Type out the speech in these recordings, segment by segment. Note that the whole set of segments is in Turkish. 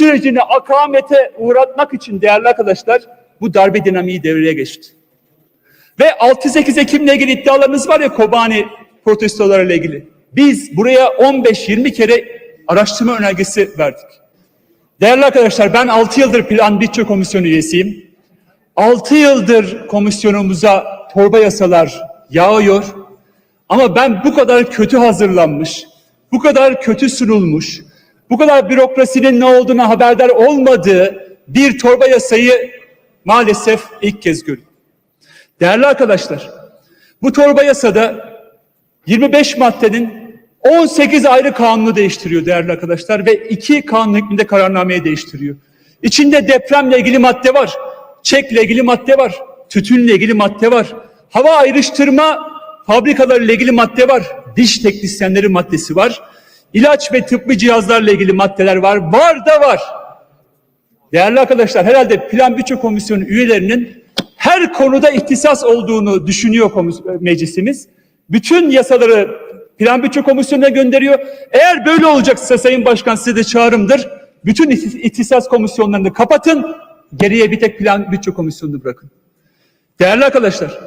sürecini akamete uğratmak için değerli arkadaşlar bu darbe dinamiği devreye geçti. Ve 6-8 Ekim'le ilgili iddialarınız var ya Kobani protestolarıyla ilgili. Biz buraya 15-20 kere araştırma önergesi verdik. Değerli arkadaşlar ben 6 yıldır Plan Bütçe Komisyonu üyesiyim. 6 yıldır komisyonumuza torba yasalar yağıyor. Ama ben bu kadar kötü hazırlanmış, bu kadar kötü sunulmuş, bu kadar bürokrasinin ne olduğuna haberdar olmadığı bir torba yasayı maalesef ilk kez görüyorum. Değerli arkadaşlar, bu torba yasada 25 maddenin 18 ayrı kanunu değiştiriyor değerli arkadaşlar ve iki kanun hükmünde kararnameyi değiştiriyor. İçinde depremle ilgili madde var, çekle ilgili madde var, tütünle ilgili madde var, hava ayrıştırma fabrikalarıyla ilgili madde var, diş teknisyenleri maddesi var, ilaç ve tıbbi cihazlarla ilgili maddeler var, var da var. Değerli arkadaşlar herhalde Plan Bütçe Komisyonu üyelerinin her konuda ihtisas olduğunu düşünüyor meclisimiz. Bütün yasaları Plan Bütçe Komisyonu'na gönderiyor. Eğer böyle olacaksa Sayın Başkan size de çağrımdır. Bütün ihtis- ihtisas komisyonlarını kapatın. Geriye bir tek Plan Bütçe Komisyonu'nu bırakın. Değerli arkadaşlar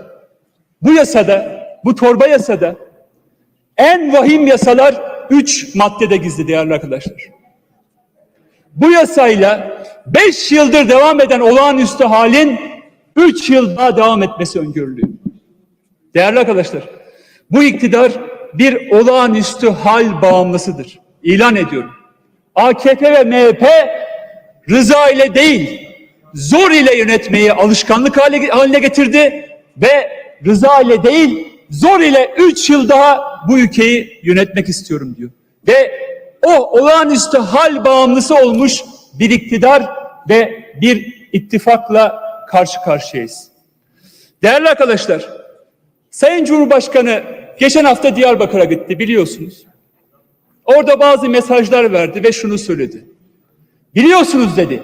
bu yasada, bu torba yasada en vahim yasalar 3 maddede gizli değerli arkadaşlar. Bu yasayla 5 yıldır devam eden olağanüstü halin 3 yıl daha devam etmesi öngörülüyor. Değerli arkadaşlar, bu iktidar bir olağanüstü hal bağımlısıdır. İlan ediyorum. AKP ve MHP rıza ile değil, zor ile yönetmeyi alışkanlık haline getirdi ve rıza ile değil, zor ile 3 yıl daha bu ülkeyi yönetmek istiyorum diyor. Ve o olağanüstü hal bağımlısı olmuş bir iktidar ve bir ittifakla karşı karşıyayız. Değerli arkadaşlar, Sayın Cumhurbaşkanı geçen hafta Diyarbakır'a gitti biliyorsunuz. Orada bazı mesajlar verdi ve şunu söyledi. Biliyorsunuz dedi.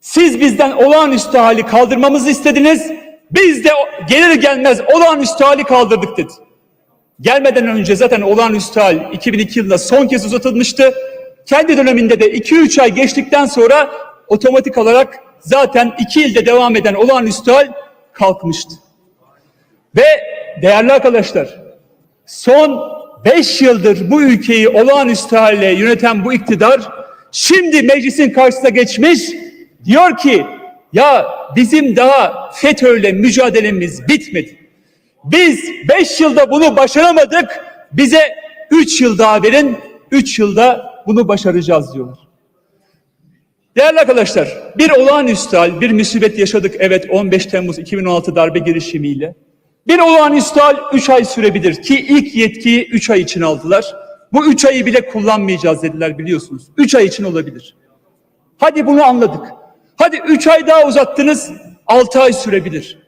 Siz bizden olağanüstü hali kaldırmamızı istediniz. Biz de gelir gelmez olağanüstü hali kaldırdık dedi. Gelmeden önce zaten olağanüstü hal 2002 yılında son kez uzatılmıştı. Kendi döneminde de 2-3 ay geçtikten sonra otomatik olarak zaten 2 ilde devam eden olağanüstü hal kalkmıştı. Ve değerli arkadaşlar son 5 yıldır bu ülkeyi olağanüstü hale yöneten bu iktidar şimdi meclisin karşısına geçmiş diyor ki ya bizim daha FETÖ'yle mücadelemiz bitmedi. Biz 5 yılda bunu başaramadık. Bize 3 yıl daha verin. 3 yılda bunu başaracağız diyorlar. Değerli arkadaşlar, bir olağanüstü hal, bir musibet yaşadık. Evet 15 Temmuz 2016 darbe girişimiyle. Bir olağanüstü hal 3 ay sürebilir ki ilk yetkiyi 3 ay için aldılar. Bu 3 ayı bile kullanmayacağız dediler biliyorsunuz. 3 ay için olabilir. Hadi bunu anladık. Hadi 3 ay daha uzattınız 6 ay sürebilir.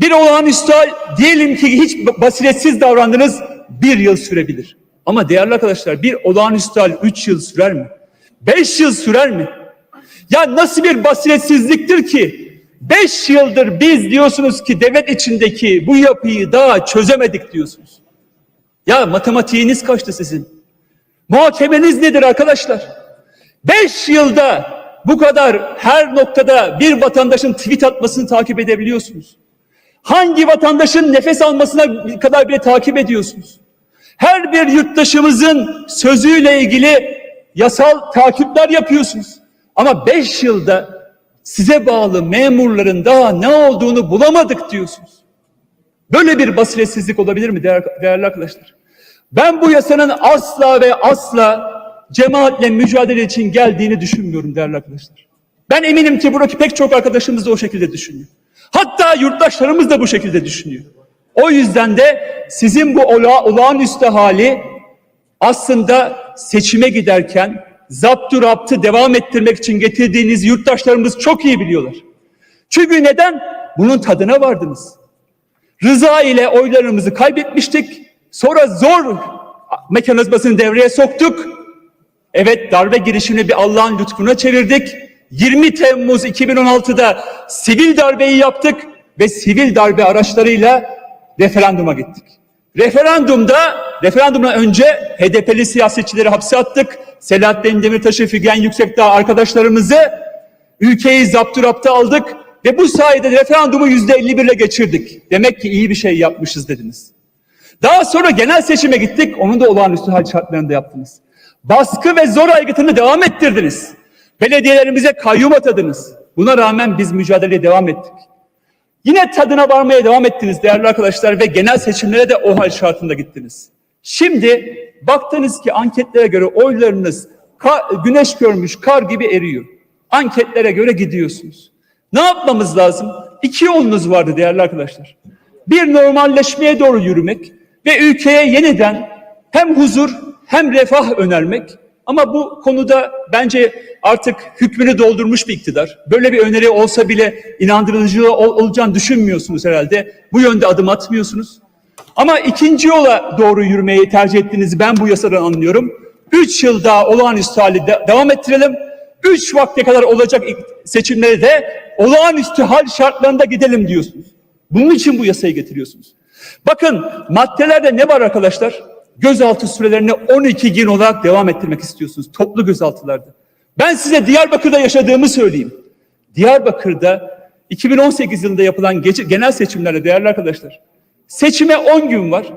Bir olağanüstü diyelim ki hiç basiretsiz davrandınız bir yıl sürebilir. Ama değerli arkadaşlar bir olağanüstü hal 3 yıl sürer mi? 5 yıl sürer mi? Ya nasıl bir basiretsizliktir ki 5 yıldır biz diyorsunuz ki devlet içindeki bu yapıyı daha çözemedik diyorsunuz. Ya matematiğiniz kaçtı sizin? Muhakemeniz nedir arkadaşlar? 5 yılda bu kadar her noktada bir vatandaşın tweet atmasını takip edebiliyorsunuz. Hangi vatandaşın nefes almasına kadar bile takip ediyorsunuz. Her bir yurttaşımızın sözüyle ilgili yasal takipler yapıyorsunuz. Ama 5 yılda size bağlı memurların daha ne olduğunu bulamadık diyorsunuz. Böyle bir basiretsizlik olabilir mi değer- değerli arkadaşlar? Ben bu yasanın asla ve asla cemaatle mücadele için geldiğini düşünmüyorum değerli arkadaşlar. Ben eminim ki buradaki pek çok arkadaşımız da o şekilde düşünüyor. Hatta yurttaşlarımız da bu şekilde düşünüyor. O yüzden de sizin bu ola, olağanüstü hali aslında seçime giderken zaptu raptı devam ettirmek için getirdiğiniz yurttaşlarımız çok iyi biliyorlar. Çünkü neden? Bunun tadına vardınız. Rıza ile oylarımızı kaybetmiştik. Sonra zor mekanizmasını devreye soktuk. Evet darbe girişimini bir Allah'ın lütfuna çevirdik. 20 Temmuz 2016'da sivil darbeyi yaptık ve sivil darbe araçlarıyla referanduma gittik. Referandumda referandumdan önce HDP'li siyasetçileri hapse attık. Selahattin Demirtaş'ı, Figen Yüksekdağ arkadaşlarımızı ülkeyi zapturapta aldık ve bu sayede referandumu yüzde 51 ile geçirdik. Demek ki iyi bir şey yapmışız dediniz. Daha sonra genel seçime gittik. Onu da olağanüstü hal şartlarında yaptınız. Baskı ve zor aygıtını devam ettirdiniz. Belediyelerimize kayyum atadınız. Buna rağmen biz mücadeleye devam ettik. Yine tadına varmaya devam ettiniz değerli arkadaşlar ve genel seçimlere de o hal şartında gittiniz. Şimdi baktınız ki anketlere göre oylarınız güneş görmüş kar gibi eriyor. Anketlere göre gidiyorsunuz. Ne yapmamız lazım? İki yolunuz vardı değerli arkadaşlar. Bir normalleşmeye doğru yürümek ve ülkeye yeniden hem huzur hem refah önermek. Ama bu konuda bence artık hükmünü doldurmuş bir iktidar. Böyle bir öneri olsa bile inandırıcı ol- olacağını düşünmüyorsunuz herhalde. Bu yönde adım atmıyorsunuz. Ama ikinci yola doğru yürümeyi tercih ettiğinizi ben bu yasadan anlıyorum. Üç yıl daha olağanüstü hali de- devam ettirelim. Üç vakte kadar olacak seçimlere de olağanüstü hal şartlarında gidelim diyorsunuz. Bunun için bu yasayı getiriyorsunuz. Bakın maddelerde ne var arkadaşlar? Gözaltı sürelerini 12 gün olarak devam ettirmek istiyorsunuz. Toplu gözaltılarda. Ben size Diyarbakır'da yaşadığımı söyleyeyim. Diyarbakır'da 2018 yılında yapılan genel seçimlerde değerli arkadaşlar. Seçime 10 gün var.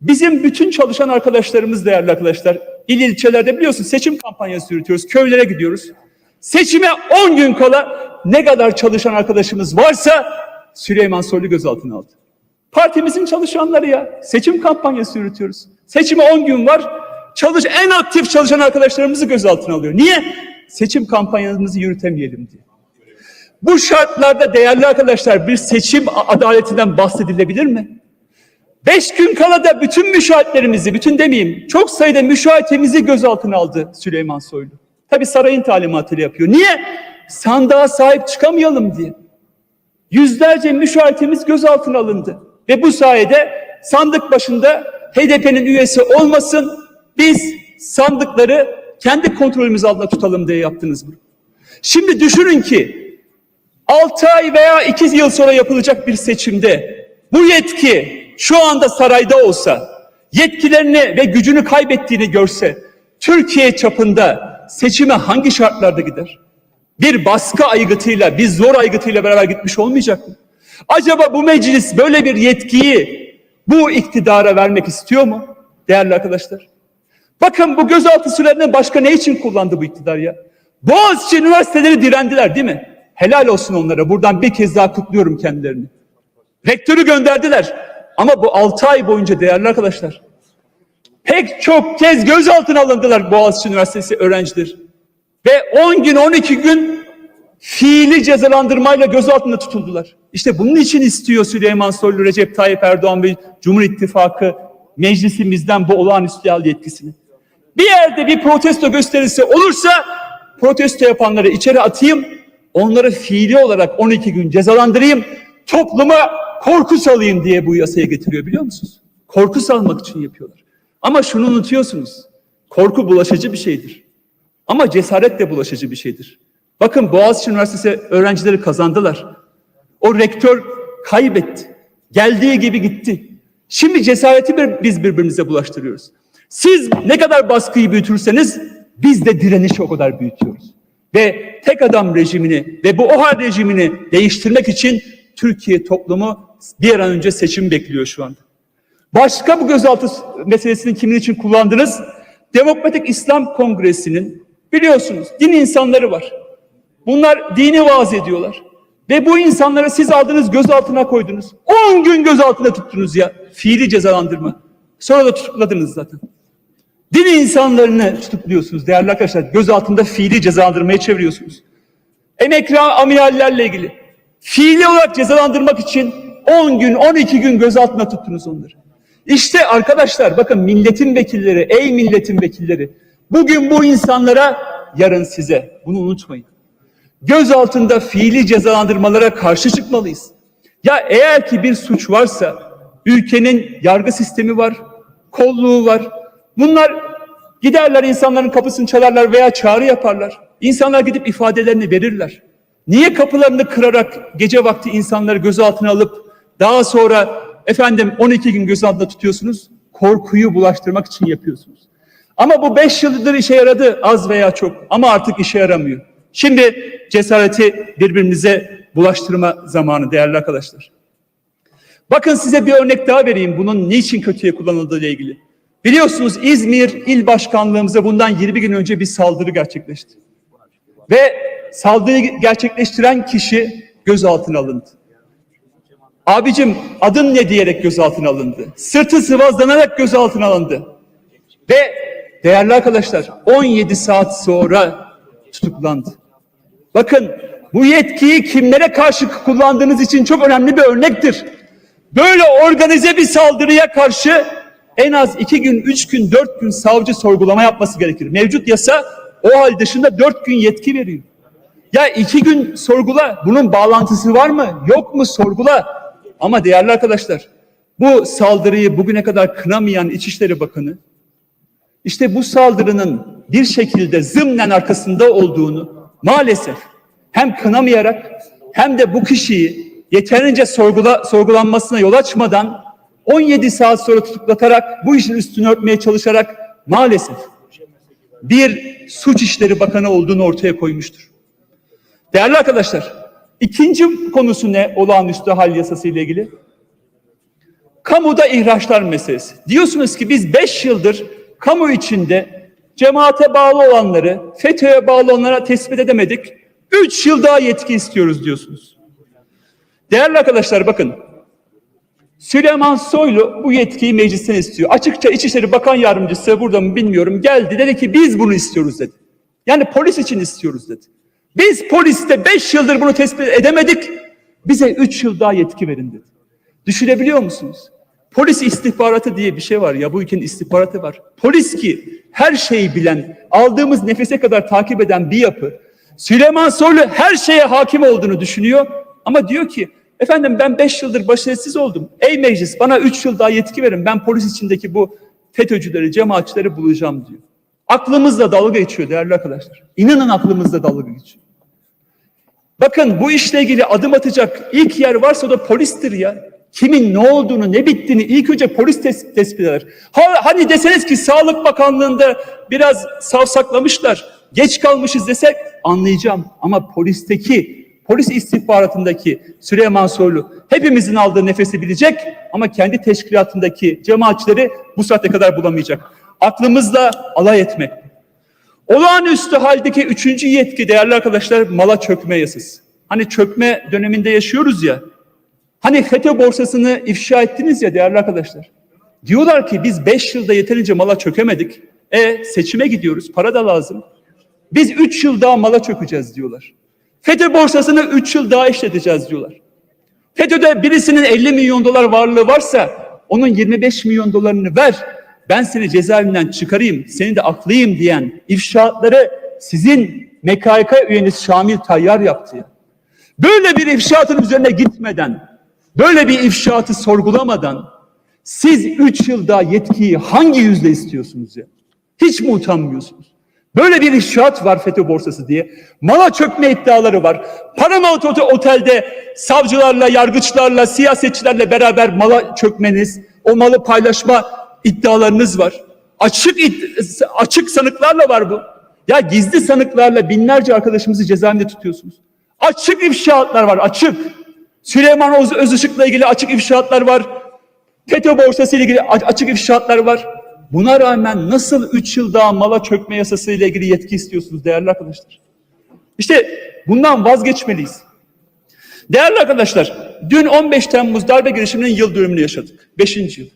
Bizim bütün çalışan arkadaşlarımız değerli arkadaşlar il ilçelerde biliyorsun seçim kampanyası yürütüyoruz. Köylere gidiyoruz. Seçime 10 gün kala ne kadar çalışan arkadaşımız varsa Süleyman Soylu gözaltına aldı. Partimizin çalışanları ya. Seçim kampanyası yürütüyoruz. Seçime 10 gün var. Çalış en aktif çalışan arkadaşlarımızı gözaltına alıyor. Niye? Seçim kampanyamızı yürütemeyelim diye. Bu şartlarda değerli arkadaşlar bir seçim adaletinden bahsedilebilir mi? Beş gün kala da bütün müşahitlerimizi, bütün demeyeyim, çok sayıda müşahitimizi gözaltına aldı Süleyman Soylu. Tabi sarayın talimatıyla yapıyor. Niye? Sandığa sahip çıkamayalım diye. Yüzlerce müşahitimiz gözaltına alındı. Ve bu sayede sandık başında HDP'nin üyesi olmasın, biz sandıkları kendi kontrolümüz altında tutalım diye yaptınız bunu. Şimdi düşünün ki 6 ay veya 2 yıl sonra yapılacak bir seçimde bu yetki şu anda sarayda olsa, yetkilerini ve gücünü kaybettiğini görse, Türkiye çapında seçime hangi şartlarda gider? Bir baskı aygıtıyla, bir zor aygıtıyla beraber gitmiş olmayacak mı? Acaba bu meclis böyle bir yetkiyi bu iktidara vermek istiyor mu? Değerli arkadaşlar. Bakın bu gözaltı sürelerini başka ne için kullandı bu iktidar ya? Boğaziçi üniversiteleri direndiler değil mi? Helal olsun onlara. Buradan bir kez daha kutluyorum kendilerini. Rektörü gönderdiler. Ama bu 6 ay boyunca değerli arkadaşlar pek çok kez gözaltına alındılar Boğaziçi Üniversitesi öğrencileri. Ve 10 gün 12 gün fiili cezalandırmayla gözaltında tutuldular. İşte bunun için istiyor Süleyman Soylu, Recep Tayyip Erdoğan ve Cumhur İttifakı meclisimizden bu olağanüstü hal yetkisini. Bir yerde bir protesto gösterisi olursa protesto yapanları içeri atayım, onları fiili olarak 12 gün cezalandırayım, topluma korku salayım diye bu yasaya getiriyor biliyor musunuz? Korku salmak için yapıyorlar. Ama şunu unutuyorsunuz. Korku bulaşıcı bir şeydir. Ama cesaret de bulaşıcı bir şeydir. Bakın Boğaziçi Üniversitesi öğrencileri kazandılar. O rektör kaybetti. Geldiği gibi gitti. Şimdi cesareti bir, biz birbirimize bulaştırıyoruz. Siz ne kadar baskıyı büyütürseniz biz de direnişi o kadar büyütüyoruz. Ve tek adam rejimini ve bu OHAL rejimini değiştirmek için Türkiye toplumu bir an önce seçim bekliyor şu anda. Başka bu gözaltı meselesini kimin için kullandınız? Demokratik İslam Kongresi'nin biliyorsunuz din insanları var. Bunlar dini vaaz ediyorlar. Ve bu insanları siz aldınız gözaltına koydunuz. 10 gün gözaltına tuttunuz ya. Fiili cezalandırma. Sonra da tutukladınız zaten. Din insanlarını tutukluyorsunuz değerli arkadaşlar. Gözaltında fiili cezalandırmaya çeviriyorsunuz. Emekli amirallerle ilgili. Fiili olarak cezalandırmak için 10 gün 12 gün gözaltına tuttunuz onları. İşte arkadaşlar bakın milletin vekilleri, ey milletin vekilleri. Bugün bu insanlara, yarın size. Bunu unutmayın. Göz altında fiili cezalandırmalara karşı çıkmalıyız. Ya eğer ki bir suç varsa ülkenin yargı sistemi var, kolluğu var. Bunlar giderler insanların kapısını çalarlar veya çağrı yaparlar. İnsanlar gidip ifadelerini verirler. Niye kapılarını kırarak gece vakti insanları gözaltına alıp daha sonra efendim 12 gün gözaltında tutuyorsunuz? korkuyu bulaştırmak için yapıyorsunuz. Ama bu beş yıldır işe yaradı az veya çok ama artık işe yaramıyor. Şimdi cesareti birbirimize bulaştırma zamanı değerli arkadaşlar. Bakın size bir örnek daha vereyim bunun niçin kötüye kullanıldığı ile ilgili. Biliyorsunuz İzmir İl Başkanlığımıza bundan 20 gün önce bir saldırı gerçekleşti. Ve saldırıyı gerçekleştiren kişi gözaltına alındı. Abicim adın ne diyerek gözaltına alındı. Sırtı sıvazlanarak gözaltına alındı. Ve değerli arkadaşlar 17 saat sonra tutuklandı. Bakın bu yetkiyi kimlere karşı kullandığınız için çok önemli bir örnektir. Böyle organize bir saldırıya karşı en az iki gün, üç gün, dört gün savcı sorgulama yapması gerekir. Mevcut yasa o hal dışında dört gün yetki veriyor. Ya iki gün sorgula. Bunun bağlantısı var mı? Yok mu? Sorgula. Ama değerli arkadaşlar bu saldırıyı bugüne kadar kınamayan İçişleri Bakanı işte bu saldırının bir şekilde zımnen arkasında olduğunu maalesef hem kınamayarak hem de bu kişiyi yeterince sorgula, sorgulanmasına yol açmadan 17 saat sonra tutuklatarak bu işin üstünü örtmeye çalışarak maalesef bir suç işleri bakanı olduğunu ortaya koymuştur. Değerli arkadaşlar, ikinci konusu ne olağanüstü hal yasası ile ilgili? Kamuda ihraçlar meselesi. Diyorsunuz ki biz beş yıldır kamu içinde cemaate bağlı olanları, FETÖ'ye bağlı olanlara tespit edemedik. Üç yıl daha yetki istiyoruz diyorsunuz. Değerli arkadaşlar bakın. Süleyman Soylu bu yetkiyi meclisten istiyor. Açıkça İçişleri Bakan Yardımcısı burada mı bilmiyorum geldi dedi ki biz bunu istiyoruz dedi. Yani polis için istiyoruz dedi. Biz poliste beş yıldır bunu tespit edemedik. Bize üç yıl daha yetki verin dedi. Düşünebiliyor musunuz? Polis istihbaratı diye bir şey var ya bu ülkenin istihbaratı var. Polis ki her şeyi bilen, aldığımız nefese kadar takip eden bir yapı. Süleyman Soylu her şeye hakim olduğunu düşünüyor ama diyor ki efendim ben beş yıldır başarısız oldum. Ey meclis bana üç yıl daha yetki verin ben polis içindeki bu FETÖ'cüleri, cemaatçileri bulacağım diyor. Aklımızla dalga geçiyor değerli arkadaşlar. İnanın aklımızla dalga geçiyor. Bakın bu işle ilgili adım atacak ilk yer varsa o da polistir ya. Kimin ne olduğunu, ne bittiğini ilk önce polis tes- tespit eder. Ha, hani deseniz ki Sağlık Bakanlığı'nda biraz savsaklamışlar, geç kalmışız desek anlayacağım. Ama polisteki, polis istihbaratındaki Süleyman Soylu hepimizin aldığı nefesi bilecek ama kendi teşkilatındaki cemaatçileri bu saate kadar bulamayacak. Aklımızla alay etmek. Olağanüstü haldeki üçüncü yetki değerli arkadaşlar mala çökme yasası. Hani çökme döneminde yaşıyoruz ya. Hani FETÖ borsasını ifşa ettiniz ya değerli arkadaşlar. Diyorlar ki biz beş yılda yeterince mala çökemedik. E seçime gidiyoruz para da lazım. Biz üç yıl daha mala çökeceğiz diyorlar. FETÖ borsasını üç yıl daha işleteceğiz diyorlar. FETÖ'de birisinin 50 milyon dolar varlığı varsa onun 25 milyon dolarını ver. Ben seni cezaevinden çıkarayım, seni de aklayayım diyen ifşaatları sizin MKK üyeniz Şamil Tayyar yaptı ya. Böyle bir ifşaatın üzerine gitmeden, böyle bir ifşaatı sorgulamadan siz üç yılda yetkiyi hangi yüzle istiyorsunuz ya? Hiç mi utanmıyorsunuz? Böyle bir ifşaat var FETÖ borsası diye. Mala çökme iddiaları var. Paramount Otel- Otel'de savcılarla, yargıçlarla, siyasetçilerle beraber mala çökmeniz, o malı paylaşma iddialarınız var. Açık açık sanıklarla var bu. Ya gizli sanıklarla binlerce arkadaşımızı cezaevinde tutuyorsunuz. Açık ifşaatlar var, açık. Süleyman Öz Özışık'la ilgili açık ifşaatlar var. FETÖ borsası ile ilgili açık ifşaatlar var. Buna rağmen nasıl 3 yıl daha mala çökme yasası ile ilgili yetki istiyorsunuz değerli arkadaşlar? İşte bundan vazgeçmeliyiz. Değerli arkadaşlar, dün 15 Temmuz darbe girişiminin yıl dönümünü yaşadık. 5. yıl.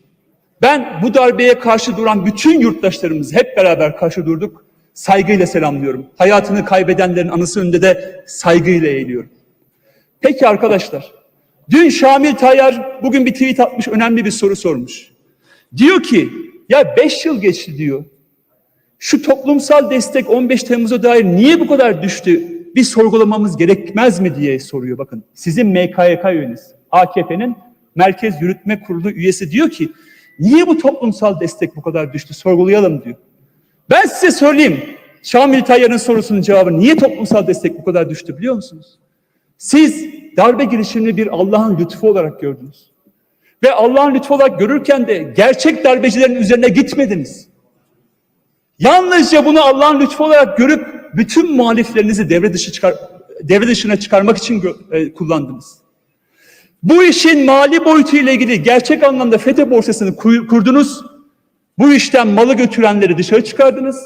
Ben bu darbeye karşı duran bütün yurttaşlarımızı hep beraber karşı durduk. Saygıyla selamlıyorum. Hayatını kaybedenlerin anısı önünde de saygıyla eğiliyorum. Peki arkadaşlar, dün Şamil Tayyar bugün bir tweet atmış, önemli bir soru sormuş. Diyor ki, ya 5 yıl geçti diyor. Şu toplumsal destek 15 Temmuz'a dair niye bu kadar düştü? Bir sorgulamamız gerekmez mi diye soruyor bakın. Sizin MKYK üyeniz, AKP'nin Merkez Yürütme Kurulu üyesi diyor ki, niye bu toplumsal destek bu kadar düştü? Sorgulayalım diyor. Ben size söyleyeyim, Şamil Tayyar'ın sorusunun cevabı niye toplumsal destek bu kadar düştü biliyor musunuz? Siz darbe girişimini bir Allah'ın lütfu olarak gördünüz. Ve Allah'ın lütfu olarak görürken de gerçek darbecilerin üzerine gitmediniz. Yalnızca bunu Allah'ın lütfu olarak görüp bütün muhaliflerinizi devre dışı çıkar, devre dışına çıkarmak için e, kullandınız. Bu işin mali boyutu ile ilgili gerçek anlamda FETÖ borsasını kurdunuz. Bu işten malı götürenleri dışarı çıkardınız.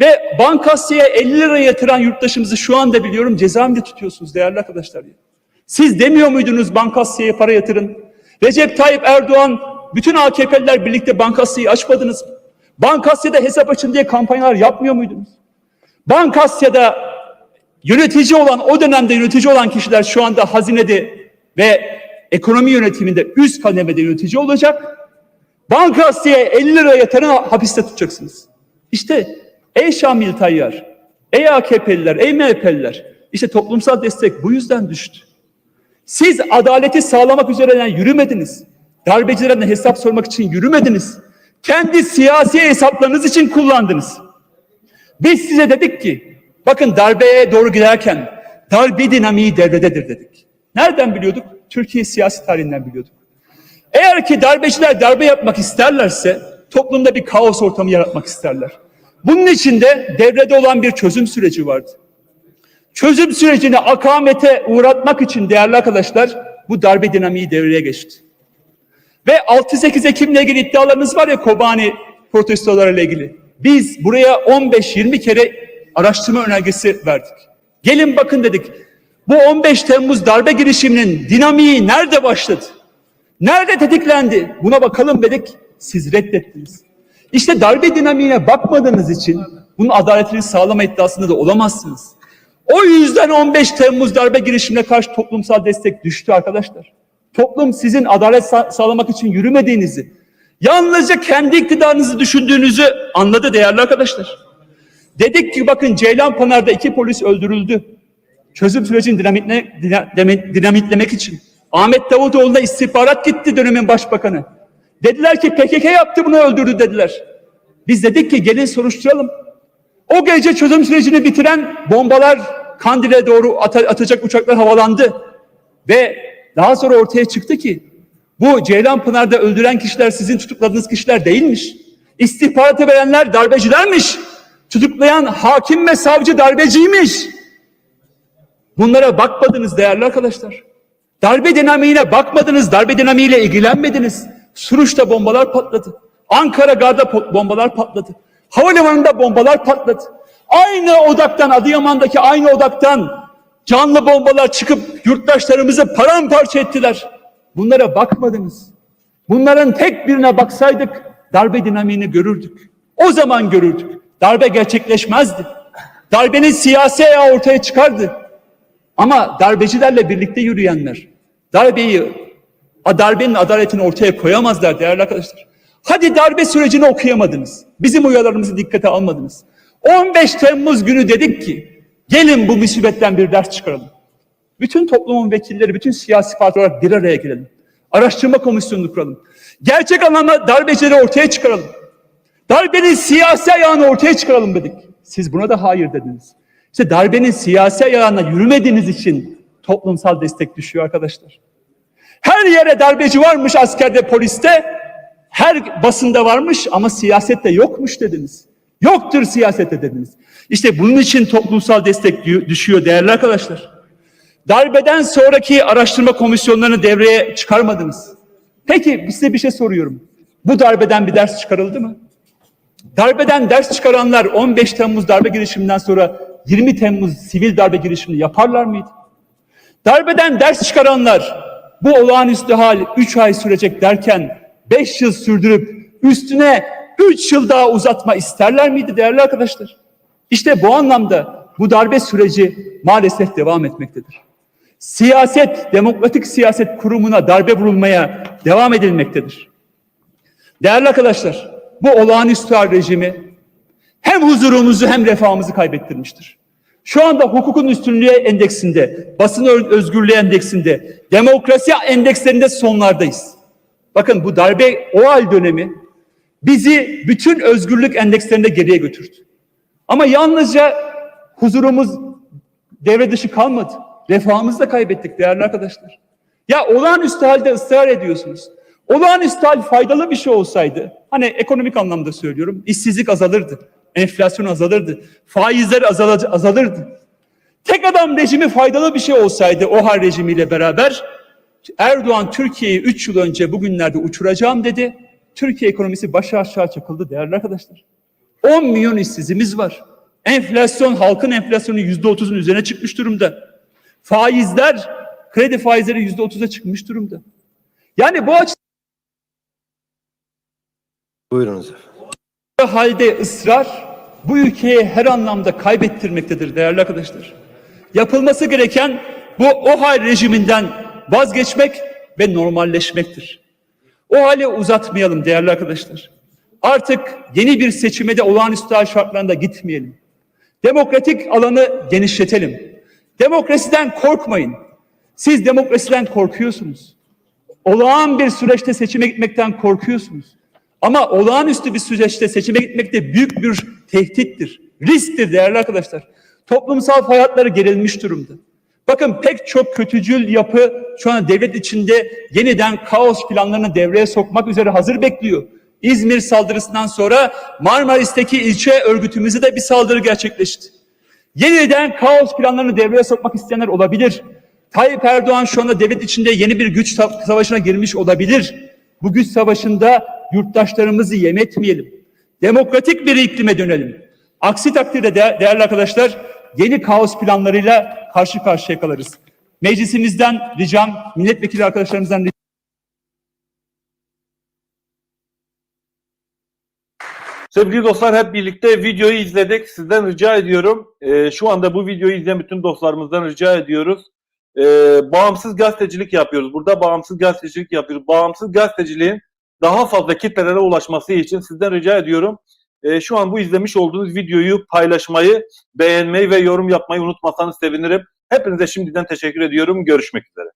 Ve Bankasya'ya 50 lira yatıran yurttaşımızı şu anda biliyorum cezaevinde tutuyorsunuz değerli arkadaşlar. Siz demiyor muydunuz Bankasya'ya para yatırın? Recep Tayyip Erdoğan, bütün AKP'liler birlikte Bankasya'yı açmadınız mı? Bankasya'da hesap açın diye kampanyalar yapmıyor muydunuz? Bankasya'da yönetici olan, o dönemde yönetici olan kişiler şu anda hazinede ve ekonomi yönetiminde üst kademede yönetici olacak. Bankasya'ya 50 lira yatanı hapiste tutacaksınız. İşte ey Şamil Tayyar, ey AKP'liler, ey MHP'liler, işte toplumsal destek bu yüzden düştü. Siz adaleti sağlamak üzere yürümediniz. Darbecilerine hesap sormak için yürümediniz. Kendi siyasi hesaplarınız için kullandınız. Biz size dedik ki, bakın darbeye doğru giderken darbe dinamiği devrededir dedik. Nereden biliyorduk? Türkiye siyasi tarihinden biliyorduk. Eğer ki darbeciler darbe yapmak isterlerse toplumda bir kaos ortamı yaratmak isterler. Bunun için de devrede olan bir çözüm süreci vardı. Çözüm sürecini akamete uğratmak için değerli arkadaşlar bu darbe dinamiği devreye geçti. Ve 6-8 Ekim'le ilgili iddialarınız var ya Kobani protestolarıyla ilgili. Biz buraya 15-20 kere araştırma önergesi verdik. Gelin bakın dedik. Bu 15 Temmuz darbe girişiminin dinamiği nerede başladı? Nerede tetiklendi? Buna bakalım dedik. Siz reddettiniz. İşte darbe dinamiğine bakmadığınız için bunun adaletini sağlama iddiasında da olamazsınız. O yüzden 15 Temmuz darbe girişimine karşı toplumsal destek düştü arkadaşlar. Toplum sizin adalet sa- sağlamak için yürümediğinizi, yalnızca kendi iktidarınızı düşündüğünüzü anladı değerli arkadaşlar. Dedik ki bakın Ceylanpınar'da iki polis öldürüldü. Çözüm sürecini dinamitne, dina- deme- dinamitlemek için. Ahmet Davutoğlu'na istihbarat gitti dönemin başbakanı. Dediler ki PKK yaptı bunu öldürdü dediler. Biz dedik ki gelin soruşturalım. O gece çözüm sürecini bitiren bombalar Kandil'e doğru ata- atacak uçaklar havalandı. Ve daha sonra ortaya çıktı ki bu Ceylanpınar'da öldüren kişiler sizin tutukladığınız kişiler değilmiş. İstihbaratı verenler darbecilermiş. Tutuklayan hakim ve savcı darbeciymiş. Bunlara bakmadınız değerli arkadaşlar. Darbe dinamiğine bakmadınız, darbe dinamiğiyle ilgilenmediniz. Suruç'ta bombalar patladı. Ankara Gar'da bombalar patladı. Havalimanında bombalar patladı. Aynı odaktan, Adıyaman'daki aynı odaktan canlı bombalar çıkıp yurttaşlarımızı paramparça ettiler. Bunlara bakmadınız. Bunların tek birine baksaydık darbe dinamiğini görürdük. O zaman görürdük. Darbe gerçekleşmezdi. Darbenin siyasi ayağı ortaya çıkardı. Ama darbecilerle birlikte yürüyenler darbeyi, darbenin adaletini ortaya koyamazlar değerli arkadaşlar. Hadi darbe sürecini okuyamadınız. Bizim uyarılarımızı dikkate almadınız. 15 Temmuz günü dedik ki gelin bu musibetten bir ders çıkaralım. Bütün toplumun vekilleri, bütün siyasi partiler bir araya gelelim. Araştırma komisyonunu kuralım. Gerçek anlamda darbecileri ortaya çıkaralım. Darbenin siyasi ayağını ortaya çıkaralım dedik. Siz buna da hayır dediniz. İşte darbenin siyasi ayağına yürümediğiniz için toplumsal destek düşüyor arkadaşlar. Her yere darbeci varmış askerde, poliste. Her basında varmış ama siyasette yokmuş dediniz. Yoktur siyasette dediniz. İşte bunun için toplumsal destek dü- düşüyor değerli arkadaşlar. Darbeden sonraki araştırma komisyonlarını devreye çıkarmadınız. Peki size bir şey soruyorum. Bu darbeden bir ders çıkarıldı mı? Darbeden ders çıkaranlar 15 Temmuz darbe girişiminden sonra 20 Temmuz sivil darbe girişimini yaparlar mıydı? Darbeden ders çıkaranlar bu olağanüstü hal 3 ay sürecek derken 5 yıl sürdürüp üstüne 3 yıl daha uzatma isterler miydi değerli arkadaşlar? İşte bu anlamda bu darbe süreci maalesef devam etmektedir. Siyaset, demokratik siyaset kurumuna darbe vurulmaya devam edilmektedir. Değerli arkadaşlar, bu olağanüstü rejimi hem huzurumuzu hem refahımızı kaybettirmiştir. Şu anda hukukun üstünlüğü endeksinde, basın özgürlüğü endeksinde, demokrasi endekslerinde sonlardayız. Bakın bu darbe o hal dönemi bizi bütün özgürlük endekslerinde geriye götürdü. Ama yalnızca huzurumuz devre dışı kalmadı. Refahımızı da kaybettik değerli arkadaşlar. Ya olağanüstü halde ısrar ediyorsunuz. Olağanüstü hal faydalı bir şey olsaydı, hani ekonomik anlamda söylüyorum, işsizlik azalırdı, enflasyon azalırdı, faizler azal- azalırdı. Tek adam rejimi faydalı bir şey olsaydı o hal rejimiyle beraber Erdoğan Türkiye'yi 3 yıl önce bugünlerde uçuracağım dedi. Türkiye ekonomisi başı aşağı çakıldı değerli arkadaşlar. 10 milyon işsizimiz var. Enflasyon, halkın enflasyonu %30'un üzerine çıkmış durumda. Faizler, kredi faizleri %30'a çıkmış durumda. Yani bu açıdan Buyurunuz efendim. halde ısrar bu ülkeye her anlamda kaybettirmektedir değerli arkadaşlar. Yapılması gereken bu o hal rejiminden vazgeçmek ve normalleşmektir. O hali uzatmayalım değerli arkadaşlar. Artık yeni bir seçime de olağanüstü hal şartlarında gitmeyelim. Demokratik alanı genişletelim. Demokrasiden korkmayın. Siz demokrasiden korkuyorsunuz. Olağan bir süreçte seçime gitmekten korkuyorsunuz. Ama olağanüstü bir süreçte seçime gitmek de büyük bir tehdittir, risktir değerli arkadaşlar. Toplumsal hayatları gerilmiş durumda. Bakın pek çok kötücül yapı şu an devlet içinde yeniden kaos planlarını devreye sokmak üzere hazır bekliyor. İzmir saldırısından sonra Marmaris'teki ilçe örgütümüzde de bir saldırı gerçekleşti. Yeniden kaos planlarını devreye sokmak isteyenler olabilir. Tayyip Erdoğan şu anda devlet içinde yeni bir güç sa- savaşına girmiş olabilir. Bu güç savaşında yurttaşlarımızı yem etmeyelim. Demokratik bir iklime dönelim. Aksi takdirde de, değerli arkadaşlar yeni kaos planlarıyla karşı karşıya kalırız. Meclisimizden ricam, milletvekili arkadaşlarımızdan ricam. Sevgili dostlar hep birlikte videoyu izledik. Sizden rica ediyorum. e, şu anda bu videoyu izleyen bütün dostlarımızdan rica ediyoruz. E, bağımsız gazetecilik yapıyoruz. Burada bağımsız gazetecilik yapıyoruz. Bağımsız gazeteciliğin daha fazla kitlelere ulaşması için sizden rica ediyorum. E, şu an bu izlemiş olduğunuz videoyu paylaşmayı, beğenmeyi ve yorum yapmayı unutmasanız sevinirim. Hepinize şimdiden teşekkür ediyorum. Görüşmek üzere.